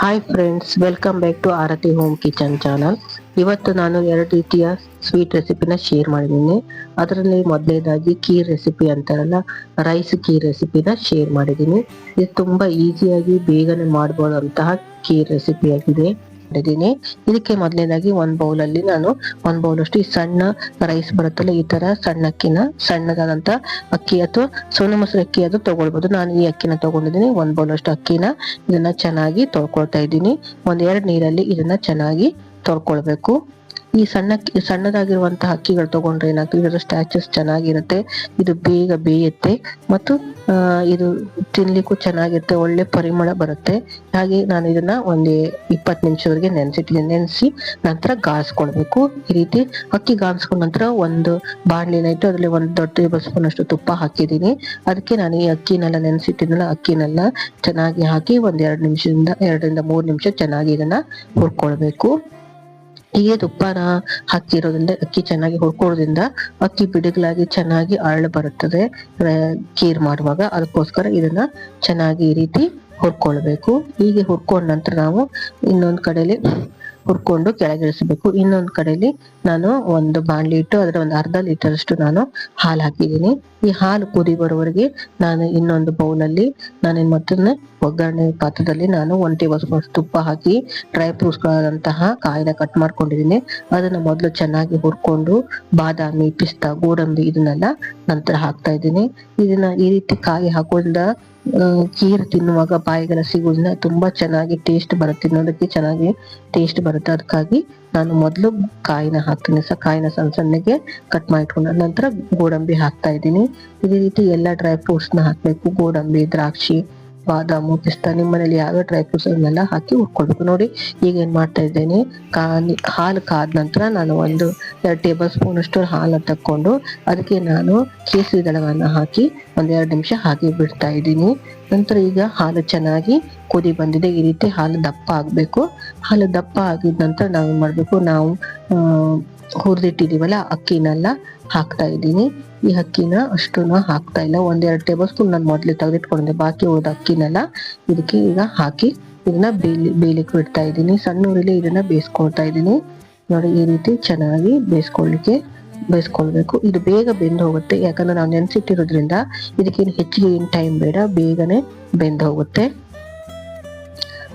Hi friends welcome back to Aarati home kitchen channel ಇವತ್ತು ನಾನು ಎರಡು ರೀತಿಯ ಸ್ವೀಟ್ ರೆಸಿಪಿನ ಶೇರ್ ಮಾಡಿದ್ದೀನಿ. ಅದರಲ್ಲಿ ಮೊದಲನೇದಾಗಿ ಕೀರ್ ರೆಸಿಪಿ ಅಂತಾರಲ್ಲ ರೈಸ್ ಕೀರ್ ರೆಸಿಪಿನ ಶೇರ್ ಮಾಡಿದ್ದೀನಿ. ಇದು ತುಂಬಾ ಈಸಿಯಾಗಿ ಬೇಗನೆ ಮಾಡಬಹುದಂತಹ ಕೀರ್ ರೆಸಿಪಿ ಆಗಿದೆ. ಮಾಡಿದ್ದೀನಿ ಇದಕ್ಕೆ ಮೊದಲನೇದಾಗಿ ಒಂದ್ ಬೌಲ್ ಅಲ್ಲಿ ನಾನು ಒಂದ್ ಬೌಲ್ ಅಷ್ಟು ಈ ಸಣ್ಣ ರೈಸ್ ಬರುತ್ತಲ್ಲ ಈ ತರ ಸಣ್ಣ ಅಕ್ಕಿನ, ಸಣ್ಣದಾದಂತ ಅಕ್ಕಿ ಅಥವಾ ಸೋನ ಮೊಸರು ಅಕ್ಕಿ ಅದು ತಗೊಳ್ಬಹುದು ನಾನು ಈ ಅಕ್ಕಿನ ತಗೊಂಡಿದ್ದೀನಿ. ಒಂದ್ ಬೌಲ್ ಅಷ್ಟು ಅಕ್ಕಿನ ಇದನ್ನ ಚೆನ್ನಾಗಿ ತೊಳ್ಕೊಳ್ತಾ ಇದ್ದೀನಿ. ಒಂದ್ ಎರಡ್ ನೀರಲ್ಲಿ ಇದನ್ನ ಚೆನ್ನಾಗಿ ತೊಳ್ಕೊಳ್ಬೇಕು. ಈ ಸಣ್ಣ ಸಣ್ಣದಾಗಿರುವಂತಹ ಹಕ್ಕಿಗಳು ತಗೊಂಡ್ರೆ ಏನಾಗ್ತದೆ? ಇದರ ಸ್ಟ್ಯಾಚಸ್ ಚೆನ್ನಾಗಿರುತ್ತೆ. ಇದು ಬೇಗ ಬೇಯುತ್ತೆ. ಮತ್ತು ಇದು ತಿನ್ಲಿಕ್ಕೂ ಚೆನ್ನಾಗಿರುತ್ತೆ. ಒಳ್ಳೆ ಪರಿಮಳ ಬರುತ್ತೆ. ಹಾಗೆ ನಾನು ಇದನ್ನ ಒಂದು ಇಪ್ಪತ್ತು ನಿಮಿಷವರೆಗೆ ನೆನೆಸಿಟ್ಟಿದ್ದೀನಿ. ನೆನೆಸಿ ನಂತರ ಗಾಯಿಸ್ಕೊಳ್ಬೇಕು ಈ ರೀತಿ ಅಕ್ಕಿ ಗಾಳಿಸ್ಕೊಂಡ ನಂತರ ಒಂದು ಬಾಣಲಿನ ಇಟ್ಟು ಅದರಲ್ಲಿ ಒಂದು ದೊಡ್ಡ ಟೇಬಲ್ ಸ್ಪೂನ್ ಅಷ್ಟು ತುಪ್ಪ ಹಾಕಿದ್ದೀನಿ. ಅದಕ್ಕೆ ನಾನು ಈ ಅಕ್ಕಿನೆಲ್ಲ ನೆನೆಸಿಟ್ಟಿದ್ನಲ್ಲ, ಅಕ್ಕಿನೆಲ್ಲ ಚೆನ್ನಾಗಿ ಹಾಕಿ ಒಂದ್ ಎರಡು ನಿಮಿಷದಿಂದ, ಎರಡರಿಂದ ಮೂರು ನಿಮಿಷ ಚೆನ್ನಾಗಿ ಇದನ್ನ ಹುರ್ಕೊಳ್ಬೇಕು. ಹೀಗೆ ತುಪ್ಪನ ಹಾಕಿರೋದ್ರಿಂದ ಅಕ್ಕಿ ಚೆನ್ನಾಗಿ ಹುರ್ಕೊಳ್ಳೋದ್ರಿಂದ ಅಕ್ಕಿ ಬಿಡುಗಲಾಗಿ ಚೆನ್ನಾಗಿ ಅರಳು ಬರುತ್ತದೆ. ಕೀರ್ ಮಾಡುವಾಗ ಅದಕ್ಕೋಸ್ಕರ ಇದನ್ನ ಚೆನ್ನಾಗಿ ಈ ರೀತಿ ಹುರ್ಕೊಳ್ಬೇಕು. ಹೀಗೆ ಹುರ್ಕೊಂಡ ನಂತರ ನಾವು ಇನ್ನೊಂದ್ ಕಡೆಯಲ್ಲಿ ಹುರ್ಕೊಂಡು ಕೆಳಗಿಳಿಸಬೇಕು. ಇನ್ನೊಂದ್ ಕಡೆಯಲ್ಲಿ ನಾನು ಒಂದು ಬಾಣಲಿ ಇಟ್ಟು, ಅದರ ಒಂದು ಅರ್ಧ ಲೀಟರ್ ಅಷ್ಟು ನಾನು ಹಾಲು ಹಾಕಿದ್ದೀನಿ. ಈ ಹಾಲು ಕುದಿ ಬರೋವರೆಗೆ ನಾನು ಇನ್ನೊಂದು ಬೌಲಲ್ಲಿ ಏನ್ ಮಾಡ್ತೇನೆ ಒಗ್ಗರಣೆ ಪಾತ್ರದಲ್ಲಿ ನಾನು ಒನ್ ಟೇಬಲ್ ಸ್ಪೂನ್ ತುಪ್ಪ ಹಾಕಿ ಡ್ರೈ ಫ್ರೂಟ್ಸ್ ಗಳಂತಹ ಕಾಯಿನ ಕಟ್ ಮಾಡ್ಕೊಂಡಿದ್ದೀನಿ. ಅದನ್ನ ಮೊದಲು ಚೆನ್ನಾಗಿ ಹುರ್ಕೊಂಡು ಬಾದಾಮಿ, ಪಿಸ್ತಾ, ಗೋಡಂಬಿ ಇದನ್ನೆಲ್ಲ ನಂತರ ಹಾಕ್ತಾ ಇದ್ದೀನಿ. ಇದನ್ನ ಈ ರೀತಿ ಕಾಯಿ ಹಾಕೋದ್ರಿಂದ ಖೀರ್ ತಿನ್ನುವಾಗ ಬಾಯಿಗೆಲ್ಲ ಸಿಗೋದ್ರಿಂದ ತುಂಬಾ ಚೆನ್ನಾಗಿ ಟೇಸ್ಟ್ ಬರುತ್ತೆ. ತಿನ್ನೋದಕ್ಕೆ ಚೆನ್ನಾಗಿ ಟೇಸ್ಟ್ ಬರುತ್ತೆ. ಅದಕ್ಕಾಗಿ ನಾನು ಮೊದಲು ಕಾಯಿನ ಹಾಕ್ತೀನಿ. ಸ ಕಾಯಿನ ಸಣ್ಣ ಸಣ್ಣಗೆ ಕಟ್ ಮಾಡಿಟ್ಕೊಂಡ ನಂತರ ಗೋಡಂಬಿ ಹಾಕ್ತಾ ಇದ್ದೀನಿ. ಇದೇ ರೀತಿ ಎಲ್ಲ ಡ್ರೈ ಫ್ರೂಟ್ಸ್ನ ಹಾಕ್ಬೇಕು. ಗೋಡಂಬಿ, ದ್ರಾಕ್ಷಿ ಬಾದಾಮು ಪಿಸ್ತಾ ನಿಮ್ಮ ಮನೇಲಿ ಯಾವ ಡ್ರೈ ಫ್ರೂಟ್ಸ್ ಅದನ್ನೆಲ್ಲ ಹಾಕಿ ಹುರ್ಕೊಳ್ಬೇಕು ನೋಡಿ, ಈಗ ಏನ್ ಮಾಡ್ತಾ ಇದ್ದೇನೆ ಹಾಲು ಕಾದ ನಂತರ ನಾನು ಒಂದು ಎರಡು ಟೇಬಲ್ ಸ್ಪೂನ್ ಅಷ್ಟು ಹಾಲನ್ನ ತಕ್ಕೊಂಡು ಅದಕ್ಕೆ ನಾನು ಕೇಸರಿ ದಳವನ್ನ ಹಾಕಿ ಒಂದೆರಡು ನಿಮಿಷ ಹಾಗೆ ಬಿಡ್ತಾ ಇದ್ದೀನಿ. ನಂತರ ಈಗ ಹಾಲು ಚೆನ್ನಾಗಿ ಕುದಿ ಬಂದಿದೆ. ಈ ರೀತಿ ಹಾಲು ದಪ್ಪ ಆಗ್ಬೇಕು. ಹಾಲು ದಪ್ಪ ಆಗಿದ ನಂತರ ನಾವು ಮಾಡಬೇಕು? ನಾವು ಹುರಿದಿಟ್ಟಿದೀವಲ್ಲ, ಅಕ್ಕಿನೆಲ್ಲ ಹಾಕ್ತಾ ಇದ್ದೀನಿ. ಈ ಅಕ್ಕಿನ ಅಷ್ಟನ್ನ ಹಾಕ್ತಾ ಇಲ್ಲ. ಒಂದೆರಡು ಟೇಬಲ್ ಸ್ಪೂನ್ ನಾನು ಮೊದಲು ತೆಗೆದಿಟ್ಕೊಂಡಿದ್ದೆ. ಬಾಕಿ ಉಳಿದ ಅಕ್ಕಿನೆಲ್ಲ ಇದಕ್ಕೆ ಈಗ ಹಾಕಿ ಇದನ್ನ ಬೇಲಿ ಬೇಲಿಕ್ ಬಿಡ್ತಾ ಇದ್ದೀನಿ. ಸಣ್ಣ ಉರಿಲಿ ಇದನ್ನ ಬೇಯಿಸ್ಕೊಳ್ತಾ ಇದ್ದೀನಿ. ನೋಡಿ, ಈ ರೀತಿ ಚೆನ್ನಾಗಿ ಬೇಯಿಸ್ಕೊಳ್ಳಿಕ್ಕೆ, ಬೇಯಿಸ್ಕೊಳ್ಬೇಕು. ಇದು ಬೇಗ ಬೆಂದು ಹೋಗುತ್ತೆ ಯಾಕಂದ್ರೆ ನಾವು ನೆನ್ಸಿಟ್ಟಿರೋದ್ರಿಂದ ಇದಕ್ಕೇನು ಹೆಚ್ಚಿಗೆ ಏನು ಟೈಮ್ ಬೇಡ, ಬೇಗನೆ ಬೆಂದು ಹೋಗುತ್ತೆ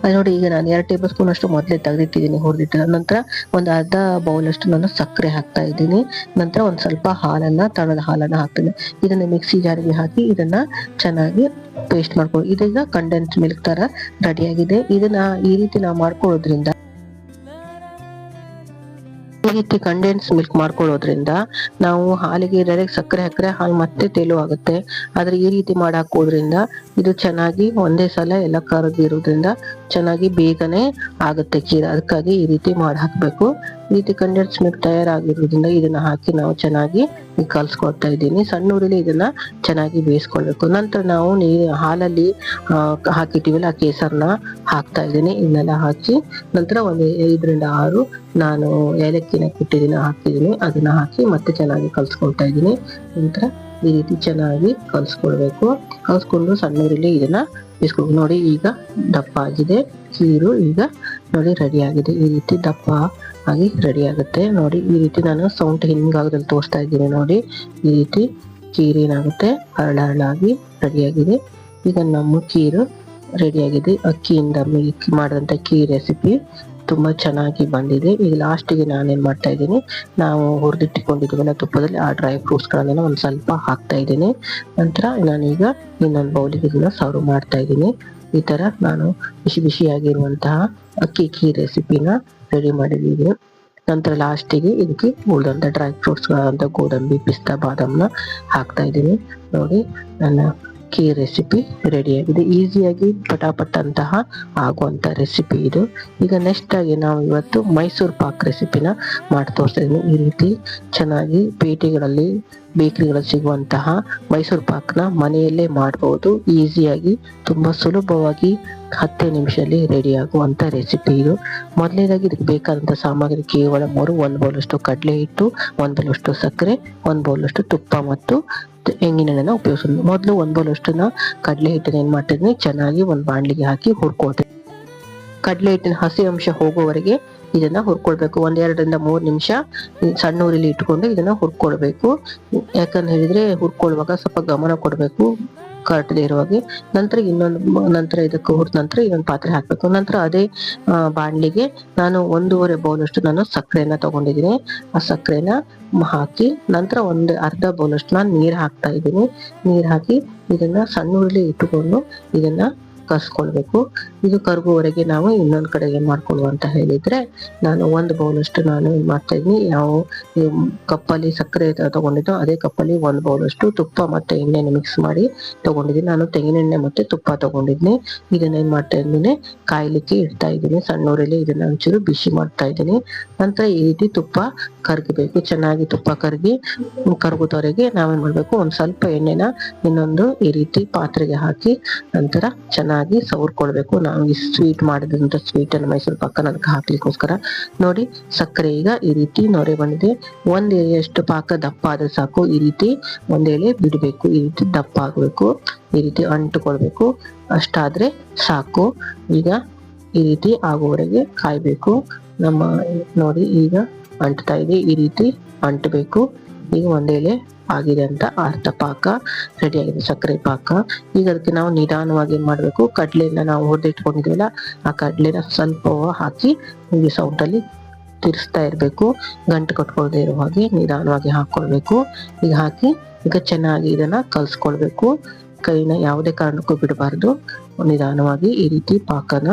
ಅದ್ ನೋಡಿ, ಈಗ ನಾನು ಎರಡು ಟೇಬಲ್ ಸ್ಪೂನ್ ಅಷ್ಟು ಮೊದಲೇ ತೆಗೆದಿಟ್ಟಿದ್ದೀನಿ ಹುರಿದಿಟ್ಟಿದ ನಂತರ ಒಂದು ಅರ್ಧ ಬೌಲ್ ಅಷ್ಟು ನಾನು ಸಕ್ಕರೆ ಹಾಕ್ತಾ ಇದ್ದೀನಿ. ನಂತರ ಒಂದು ಸ್ವಲ್ಪ ಹಾಲನ್ನ ತಣದ ಹಾಲನ್ನ ಹಾಕ್ತೀನಿ. ಇದನ್ನ ಮಿಕ್ಸಿ ಜಾರಿಗೆ ಹಾಕಿ ಇದನ್ನ ಚೆನ್ನಾಗಿ ಪೇಸ್ಟ್ ಮಾಡ್ಕೊಳ್ಳಿ ಇದೀಗ ಕಂಡೆನ್ಸ್ ಮಿಲ್ಕ್ ತರ ರೆಡಿ ಆಗಿದೆ. ಇದನ್ನ ಈ ರೀತಿ ನಾವು ಮಾಡ್ಕೊಳ್ಳೋದ್ರಿಂದ ಈ ರೀತಿ ಕಂಡೆನ್ಸ್ ಮಿಲ್ಕ್ ಮಾಡ್ಕೊಳ್ಳೋದ್ರಿಂದ ನಾವು ಹಾಲಿಗೆ ಡೈರೆಕ್ಟ್ ಸಕ್ಕರೆ ಹಾಕ್ರೆ ಹಾಲು ಮತ್ತೆ ತೇಲು ಆಗುತ್ತೆ ಆದ್ರೆ ಈ ರೀತಿ ಮಾಡಿ ಹಾಕೋದ್ರಿಂದ ಇದು ಚೆನ್ನಾಗಿ ಒಂದೇ ಸಲ ಎಲ್ಲ ಕರಗಿರೋದ್ರಿಂದ ಚೆನ್ನಾಗಿ ಬೇಗನೆ ಆಗುತ್ತೆ ಖೀರ ಅದಕ್ಕಾಗಿ ಈ ರೀತಿ ಮಾಡಿ ಹಾಕ್ಬೇಕು ಈ ರೀತಿ ಕಂಡೆನ್ಸ್ ಮಿಲ್ಕ್ ತಯಾರಾಗಿರೋದ್ರಿಂದ ಇದನ್ನ ಹಾಕಿ ನಾವು ಚೆನ್ನಾಗಿ ಕಲ್ಸ್ಕೊಡ್ತಾ ಇದ್ದೀನಿ. ಸಣ್ಣ ಉರಿಲಿ ಇದನ್ನ ಚೆನ್ನಾಗಿ ಬೇಯಿಸ್ಕೊಳ್ಬೇಕು. ನಂತರ ನಾವು ನೀ ಹಾಲಲ್ಲಿ ಹಾಕಿಟ್ಟಿವಲ್ಲ ಆ ಕೇಸರ್ನ ಹಾಕ್ತಾ ಇದ್ದೀನಿ. ಇದನ್ನೆಲ್ಲ ಹಾಕಿ ನಂತರ ಒಂದು ಐದರಿಂದ ಆರು ನಾನು ಏಲಕ್ಕಿನ ಕುಟ್ಟಿದಿನ ಹಾಕಿದ್ದೀನಿ. ಅದನ್ನ ಹಾಕಿ ಮತ್ತೆ ಚೆನ್ನಾಗಿ ಕಲ್ಸ್ಕೊಳ್ತಾ ಇದ್ದೀನಿ. ನಂತರ ಈ ರೀತಿ ಚೆನ್ನಾಗಿ ಕಲ್ಸ್ಕೊಳ್ಬೇಕು ಕಲ್ಸ್ಕೊಂಡು ಸಣ್ಣ ಇದನ್ನ ಬಿಸ್ಕೊಂಡು ನೋಡಿ ಈಗ ದಪ್ಪ ಆಗಿದೆ. ಖೀರು ಈಗ ನೋಡಿ ರೆಡಿ ಆಗಿದೆ. ಈ ರೀತಿ ದಪ್ಪ ಆಗಿ ರೆಡಿ ಆಗುತ್ತೆ. ನೋಡಿ ಈ ರೀತಿ ನಾನು ಸೌಂಡ್ ಹಿಂಗಾಗದಲ್ಲಿ ತೋರಿಸ್ತಾ ಇದ್ದೀನಿ ನೋಡಿ. ಈ ರೀತಿ ಖೀರ್ ಏನಾಗುತ್ತೆ? ಹರಳ ಹರಳಾಗಿ ರೆಡಿಯಾಗಿದೆ ಈಗ ನಮ್ಮ ಖೀರು ರೆಡಿಯಾಗಿದೆ ಅಕ್ಕಿಯಿಂದ ಮಿಲ್ಕ್ ಮಾಡಿದಂಥ ಖೀರ್ ರೆಸಿಪಿ ತುಂಬಾ ಚೆನ್ನಾಗಿ ಬಂದಿದೆ. ಈಗ ಲಾಸ್ಟಿಗೆ ನಾನೇನ್ ಮಾಡ್ತಾ ಇದ್ದೀನಿ, ನಾವು ಹುರಿದಿಟ್ಟುಕೊಂಡಿದ್ದೀವಲ್ಲ ತುಪ್ಪದಲ್ಲಿ ಆ ಡ್ರೈ ಫ್ರೂಟ್ಸ್ ಒಂದು ಸ್ವಲ್ಪ ಹಾಕ್ತಾ ಇದ್ದೀನಿ. ನಂತರ ನಾನೀಗ ಇನ್ನೊಂದು ಬೌಲಿಗೆ ಇದನ್ನ ಸರ್ವ್ ಮಾಡ್ತಾ ಇದ್ದೀನಿ. ಈ ತರ ನಾನು ಬಿಸಿ ಬಿಸಿಯಾಗಿರುವಂತಹ ಅಕ್ಕಿ ಕೀ ರೆಸಿಪಿನ ರೆಡಿ ಮಾಡಿದ್ದೀನಿ. ನಂತರ ಲಾಸ್ಟಿಗೆ ಇದಕ್ಕೆ ಉಳಿದಂತ ಡ್ರೈ ಫ್ರೂಟ್ಸ್ ಗಳಾದಂತ ಗೋಡಂಬಿ, ಪಿಸ್ತಾ ಬಾದಾಮನ್ನ ಹಾಕ್ತಾ ಇದ್ದೀನಿ. ನೋಡಿ, ನನ್ನ ಖೀರ್ ರೆಸಿಪಿ ರೆಡಿಯಾಗಿದೆ ಈಸಿಯಾಗಿ ಪಟಾಪಟ್ ಅಂತಹ ಆಗುವಂತ ರೆಸಿಪಿ ಇದು. ಈಗ ನೆಕ್ಸ್ಟ್ ಆಗಿ ನಾವು ಇವತ್ತು ಮೈಸೂರು ಪಾಕ್ ರೆಸಿಪಿನ ಮಾಡಿ ತೋರಿಸ್ತಾ ಈ ರೀತಿ ಚೆನ್ನಾಗಿ ಪೇಟೆಗಳಲ್ಲಿ, ಬೇಕರಿಗಳಲ್ಲಿ ಸಿಗುವಂತಹ ಮೈಸೂರು ಪಾಕ್ನ ಮನೆಯಲ್ಲೇ ಮಾಡಬಹುದು ಈಸಿಯಾಗಿ ತುಂಬಾ ಸುಲಭವಾಗಿ ಹತ್ತೇ ನಿಮಿಷದಲ್ಲಿ ರೆಡಿ ಆಗುವಂತ ರೆಸಿಪಿ ಇದು. ಮೊದಲನೇದಾಗಿ ಇದಕ್ಕೆ ಬೇಕಾದಂತ ಸಾಮಗ್ರಿ ಕೇವಲ ಮೂರು, ಒಂದು ಬೌಲಷ್ಟು ಕಡಲೆ ಹಿಟ್ಟು, ಒಂದು ಬೌಲಷ್ಟು ಸಕ್ಕರೆ, ಒಂದು ಬೌಲಷ್ಟು ತುಪ್ಪ ಮತ್ತು ತೆಂಗಿನೆಣ್ಣೆನ ಉಪಯೋಗಿಸೋದು. ಮೊದಲು ಒಂದು ಬೌಲಷ್ಟನ್ನ ಕಡಲೆ ಹಿಟ್ಟನ್ನ ಏನ್ ಮಾಡ್ತಿದ್ದೀನಿ ಚೆನ್ನಾಗಿ ಒಂದು ಬಾಣಲಿಗೆ ಹಾಕಿ ಹುರ್ಕೊಳ್ತೀನಿ ಕಡಲೆ ಹಿಟ್ಟಿನ ಹಸಿ ಅಂಶ ಹೋಗೋವರೆಗೆ ಇದನ್ನ ಹುರ್ಕೊಳ್ಬೇಕು. ಒಂದೆರಡರಿಂದ ಮೂರ್ ನಿಮಿಷ ಸಣ್ಣ ಊರಿಲಿ ಇಟ್ಕೊಂಡು ಇದನ್ನ ಹುರ್ಕೊಳ್ಬೇಕು. ಯಾಕಂತ ಹೇಳಿದ್ರೆ ಹುರ್ಕೊಳ್ಳುವಾಗ ಸ್ವಲ್ಪ ಗಮನ ಕೊಡ್ಬೇಕು. ಕಟ್ಟದೆ ಇರುವಾಗೆ ನಂತರ ಇನ್ನೊಂದು ನಂತರ ಇದಕ್ಕೆ ಹುರಿದ ನಂತರ ಇನ್ನೊಂದು ಪಾತ್ರೆ ಹಾಕ್ಬೇಕು. ನಂತರ ಅದೇ ಬಾಣ್ಲಿಗೆ ನಾನು ಒಂದೂವರೆ ಬೌಲ್ ಅಷ್ಟು ನಾನು ಸಕ್ಕರೆನ ತಗೊಂಡಿದ್ದೀನಿ. ಆ ಸಕ್ಕರೆನ ಹಾಕಿ ನಂತರ ಒಂದು ಅರ್ಧ ಬೌಲ್ ಅಷ್ಟು ನಾನು ನೀರು ಹಾಕ್ತಾ ಇದ್ದೀನಿ. ನೀರು ಹಾಕಿ ಇದನ್ನ ಸಣ್ಣ ಉರುಳಿ ಇಟ್ಟುಕೊಂಡು ಇದನ್ನ ಕರ್ಸ್ಕೊಳ್ಬೇಕು ಇದು ಕರ್ಗುವವರೆಗೆ ನಾವು ಇನ್ನೊಂದ್ ಕಡೆ ಏನ್ ಅಂತ ಹೇಳಿದ್ರೆ, ನಾನು ಒಂದು ಬೌಲ್ ಅಷ್ಟು ನಾನು ಮಾಡ್ತಾ ಇದ್ದೀನಿ, ಯಾವ ಕಪ್ಪಲ್ಲಿ ಸಕ್ಕರೆ ತಗೊಂಡಿದ್ದೋ ಅದೇ ಕಪ್ಪಲ್ಲಿ ಒಂದು ಬೌಲ್ ಅಷ್ಟು ತುಪ್ಪ ಮತ್ತೆ ಎಣ್ಣೆನ ಮಿಕ್ಸ್ ಮಾಡಿ ತಗೊಂಡಿದ್ದೀನಿ. ನಾನು ತೆಂಗಿನೆಣ್ಣೆ ಮತ್ತೆ ತುಪ್ಪ ತಗೊಂಡಿದ್ದೀನಿ. ಇದನ್ನ ಏನ್ ಮಾಡ್ತಾ ಇದ್ದೀನಿ, ಕಾಯ್ಲಿಕ್ಕೆ ಇಡ್ತಾ ಇದ್ದೀನಿ. ಸಣ್ಣೂರಲ್ಲಿ ಇದನ್ನ ಒಂಚೂರು ಬಿಸಿ ಮಾಡ್ತಾ ಇದ್ದೀನಿ. ನಂತರ ಈ ರೀತಿ ತುಪ್ಪ ಕರ್ಗಬೇಕು. ಚೆನ್ನಾಗಿ ತುಪ್ಪ ಕರ್ಗಿ ಕರ್ಗುದವರೆಗೆ ನಾವೇನ್ ಮಾಡ್ಬೇಕು, ಒಂದ್ ಸ್ವಲ್ಪ ಎಣ್ಣೆನ ಇನ್ನೊಂದು ಈ ರೀತಿ ಪಾತ್ರೆಗೆ ಹಾಕಿ ನಂತರ ಚೆನ್ನಾಗಿ ಸವರ್ಕೊಳ್ಬೇಕು. ನಾವು ಈ ಸ್ವೀಟ್ ಮಾಡಿದಂತ ಸ್ವೀಟ್ ಅನ್ನು ಮೈಸೂರು ಪಾಕನ ಅದಕ್ಕೆ ಹಾಕ್ಲಿಕ್ಕೋಸ್ಕರ. ನೋಡಿ, ಸಕ್ಕರೆ ಈಗ ಈ ರೀತಿ ನೊರೆ ಬಂದಿದೆ. ಒಂದ್ ಪಾಕ ದಪ್ಪ ಆದ್ರೆ ಸಾಕು. ಈ ರೀತಿ ಒಂದ್ ಎಳೆ ಬಿಡ್ಬೇಕು. ಈ ರೀತಿ ದಪ್ಪ ಆಗ್ಬೇಕು. ಈ ರೀತಿ ಅಂಟುಕೊಳ್ಬೇಕು. ಅಷ್ಟಾದ್ರೆ ಸಾಕು. ಈಗ ಈ ರೀತಿ ಆಗುವವರೆಗೆ ಕಾಯ್ಬೇಕು. ನಮ್ಮ, ನೋಡಿ, ಈಗ ಅಂಟ್ತಾ ಇದೆ. ಈ ರೀತಿ ಅಂಟಬೇಕು. ಈಗ ಒಂದೇಲೆ ಆಗಿದೆ ಅಂತ ಅರ್ಧ ಪಾಕ ರೆಡಿ ಆಗಿದೆ ಸಕ್ಕರೆ ಪಾಕ. ಈಗ ಅದಕ್ಕೆ ನಾವು ನಿಧಾನವಾಗಿ ಏನ್ ಮಾಡ್ಬೇಕು? ಕಡ್ಲೆನ ನಾವು ಹುರಿದಿಟ್ಕೊಂಡಿದ್ವಲ್ಲ, ಆ ಕಡ್ಲೆನ ಸ್ವಲ್ಪ ಹಾಕಿ ಈ ಸೌಟಲ್ಲಿ ತಿರ್ಸ್ತಾ ಇರ್ಬೇಕು. ಗಂಟು ಕಟ್ಕೊಳ್ದೆ ಇರೋ ಹಾಗೆ ನಿಧಾನವಾಗಿ ಹಾಕೊಳ್ಬೇಕು ಈಗ ಹಾಕಿ ಈಗ ಚೆನ್ನಾಗಿ ಇದನ್ನ ಕಲ್ಸ್ಕೊಳ್ಬೇಕು. ಕೈನ ಯಾವುದೇ ಕಾರಣಕ್ಕೂ ಬಿಡಬಾರ್ದು. ನಿಧಾನವಾಗಿ ಈ ರೀತಿ ಪಾಕನ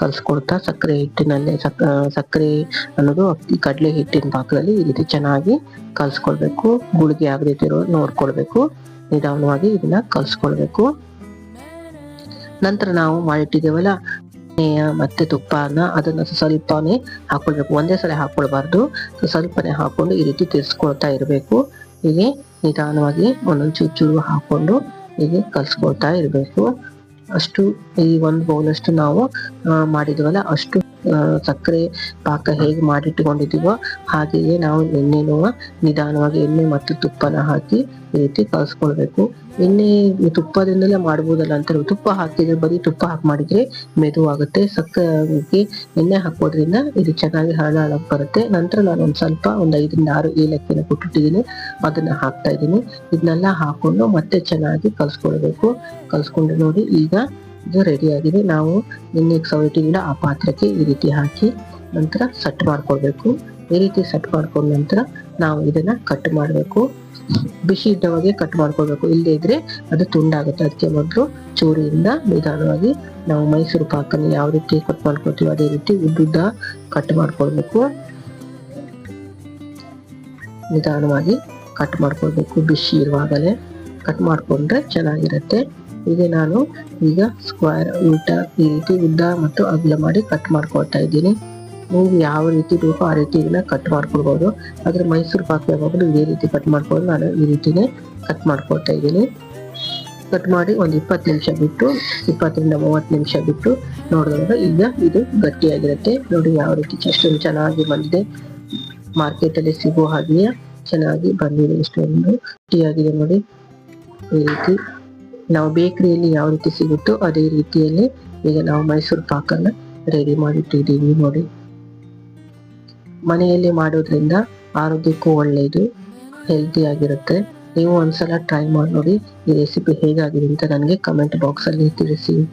ಕಲ್ಸ್ಕೊಳ್ತಾ ಸಕ್ಕರೆ ಹಿಟ್ಟಿನಲ್ಲೇ ಸಕ್ ಸಕ್ಕರೆ ಅನ್ನೋದು ಈ ಕಡಲೆ ಹಿಟ್ಟಿನ ಪಾಕದಲ್ಲಿ ಈ ರೀತಿ ಚೆನ್ನಾಗಿ ಕಲ್ಸ್ಕೊಳ್ಬೇಕು. ಗುಳಿಗೆ ಆಗದಿರೋ ನೋಡ್ಕೊಳ್ಬೇಕು. ನಿಧಾನವಾಗಿ ಇದನ್ನ ಕಲ್ಸ್ಕೊಳ್ಬೇಕು. ನಂತರ ನಾವು ಮಾಡಿಟ್ಟಿದ್ದೇವಲ್ಲ ಮತ್ತೆ ತುಪ್ಪನ, ಅದನ್ನ ಸ್ವಲ್ಪನೇ ಹಾಕೊಳ್ಬೇಕು. ಒಂದೇ ಸಲ ಹಾಕೊಳ್ಬಾರ್ದು. ಸ್ವಲ್ಪನೇ ಹಾಕೊಂಡು ಈ ರೀತಿ ತಿರ್ಸ್ಕೊಳ್ತಾ ಇರಬೇಕು. ಹೀಗೆ ನಿಧಾನವಾಗಿ ಒಂದೊಂದು ಚೂರು ಚೂರು ಹಾಕೊಂಡು ಹೀಗೆ ಕಲ್ಸ್ಕೊಳ್ತಾ ಇರಬೇಕು. ಅಷ್ಟು ಈ ಒಂದು ಬೌಲ್ ಅಷ್ಟು ನಾವು ಮಾಡಿದ್ವಲ್ಲ ಅಷ್ಟು ಸಕ್ಕರೆ ಪಾಕ ಹೇಗೆ ಮಾಡಿಟ್ಟುಕೊಂಡಿದ್ದೀವೋ ಹಾಗೆಯೇ ನಾವು ಎಣ್ಣೆನೂ ನಿಧಾನವಾಗಿ ಎಣ್ಣೆ ಮತ್ತು ತುಪ್ಪನ ಹಾಕಿ ಈ ರೀತಿ ಕಲಿಸ್ಕೊಳ್ಬೇಕು. ಎಣ್ಣೆ ತುಪ್ಪದಿಂದಲೇ ಮಾಡ್ಬೋದಲ್ಲ ಅಂತ ತುಪ್ಪ ಹಾಕಿದ್ರೆ ಬರೀ ತುಪ್ಪ ಹಾಕಿ ಮಾಡಿದ್ರೆ ಮೆದುವಾಗುತ್ತೆ. ಸಕ್ಕರೆಗೆ ಎಣ್ಣೆ ಹಾಕೋದ್ರಿಂದ ಇದು ಚೆನ್ನಾಗಿ ಹರಳ ಹಳಕ್ ಬರುತ್ತೆ. ನಂತರ ನಾನು ಒಂದು ಸ್ವಲ್ಪ ಒಂದು ಐದರಿಂದ ಆರು ಏಲಕ್ಕಿನ ಕೊಟ್ಟಿಟ್ಟಿದ್ದೀನಿ. ಅದನ್ನ ಹಾಕ್ತಾ ಇದ್ದೀನಿ. ಇದನ್ನೆಲ್ಲ ಹಾಕೊಂಡು ಮತ್ತೆ ಚೆನ್ನಾಗಿ ಕಲ್ಸ್ಕೊಳ್ಬೇಕು. ಕಲ್ಸ್ಕೊಂಡು ನೋಡಿ ಈಗ ಇದು ರೆಡಿ ಆಗಿದೆ. ನಾವು ನಿನ್ನೆ ಸವಟಿಗಿಲ್ಲ ಆ ಪಾತ್ರಕ್ಕೆ ಈ ರೀತಿ ಹಾಕಿ ನಂತರ ಸಟ್ ಮಾಡ್ಕೊಳ್ಬೇಕು. ಈ ರೀತಿ ಸಟ್ ಮಾಡ್ಕೊಂಡ ನಂತರ ನಾವು ಇದನ್ನ ಕಟ್ ಮಾಡಬೇಕು. ಬಿಸಿ ಇದ್ದವಾಗೆ ಕಟ್ ಮಾಡ್ಕೊಳ್ಬೇಕು. ಇಲ್ಲದೇ ಇದ್ರೆ ಅದು ತುಂಡಾಗುತ್ತೆ. ಅದಕ್ಕೆ ಮೊದಲು ಚೂರಿಯಿಂದ ನಿಧಾನವಾಗಿ ನಾವು ಮೈಸೂರು ಪಾಕನ್ನು ಯಾವ ರೀತಿ ಕಟ್ ಮಾಡ್ಕೊಳ್ತೀವಿ ಅದೇ ರೀತಿ ಉದ್ದುದ್ದ ಕಟ್ ಮಾಡ್ಕೊಳ್ಬೇಕು. ನಿಧಾನವಾಗಿ ಕಟ್ ಮಾಡ್ಕೊಳ್ಬೇಕು. ಬಿಸಿ ಇರುವಾಗಲೇ ಕಟ್ ಮಾಡ್ಕೊಂಡ್ರೆ ಚೆನ್ನಾಗಿರುತ್ತೆ. ಈಗ ನಾನು ಈಗ ಸ್ಕ್ವೇರ್ ಊಟ ಈ ರೀತಿ ಉದ್ದ ಮತ್ತು ಅಗಲ ಮಾಡಿ ಕಟ್ ಮಾಡ್ಕೊಳ್ತಾ ಇದ್ದೀನಿ. ನೀವು ಯಾವ ರೀತಿ ಬೇಕೋ ಆ ರೀತಿ ಇದನ್ನ ಕಟ್ ಮಾಡ್ಕೊಳ್ಬೋದು. ಆದರೆ ಮೈಸೂರು ಪಾಕ್ ಯಾವಾಗಲೂ ಇದೇ ರೀತಿ ಕಟ್ ಮಾಡ್ಕೊಂಡು ನಾನು ಈ ರೀತಿನೇ ಕಟ್ ಮಾಡ್ಕೊಳ್ತಾ ಇದ್ದೀನಿ. ಕಟ್ ಮಾಡಿ ಒಂದು ಇಪ್ಪತ್ತು ನಿಮಿಷ ಬಿಟ್ಟು, ಇಪ್ಪತ್ತರಿಂದ ಮೂವತ್ತು ನಿಮಿಷ ಬಿಟ್ಟು ನೋಡಿದಾಗ ಈಗ ಇದು ಗಟ್ಟಿಯಾಗಿರುತ್ತೆ. ನೋಡಿ ಯಾವ ರೀತಿ ಎಷ್ಟು ಚೆನ್ನಾಗಿ ಬಂದಿದೆ. ಮಾರ್ಕೆಟ್ ಅಲ್ಲಿ ಸಿಗೋ ಹಾಗೆಯೇ ಚೆನ್ನಾಗಿ ಬಂದಿದೆ. ಎಷ್ಟೊಂದು ಗಟ್ಟಿಯಾಗಿದೆ ನೋಡಿ. ಈ ರೀತಿ ನಾವು ಬೇಕರಿಯಲ್ಲಿ ಯಾವ ರೀತಿ ಸಿಗುತ್ತೋ ಅದೇ ರೀತಿಯಲ್ಲಿ ಈಗ ನಾವು ಮೈಸೂರು ಪಾಕನ್ನ ರೆಡಿ ಮಾಡಿಟ್ಟಿದ್ದೀವಿ ನೋಡಿ. ಮನೆಯಲ್ಲಿ ಮಾಡೋದ್ರಿಂದ ಆರೋಗ್ಯಕ್ಕೂ ಒಳ್ಳೆಯದು ಹೆಲ್ತಿ ಆಗಿರುತ್ತೆ. ನೀವು ಒಂದ್ಸಲ ಟ್ರೈ ಮಾಡಿ ನೋಡಿ ಈ ರೆಸಿಪಿ ಹೇಗಾಗಿದೆ ಅಂತ ನನಗೆ ಕಮೆಂಟ್ ಬಾಕ್ಸ್ ಅಲ್ಲಿ ತಿಳಿಸಿ.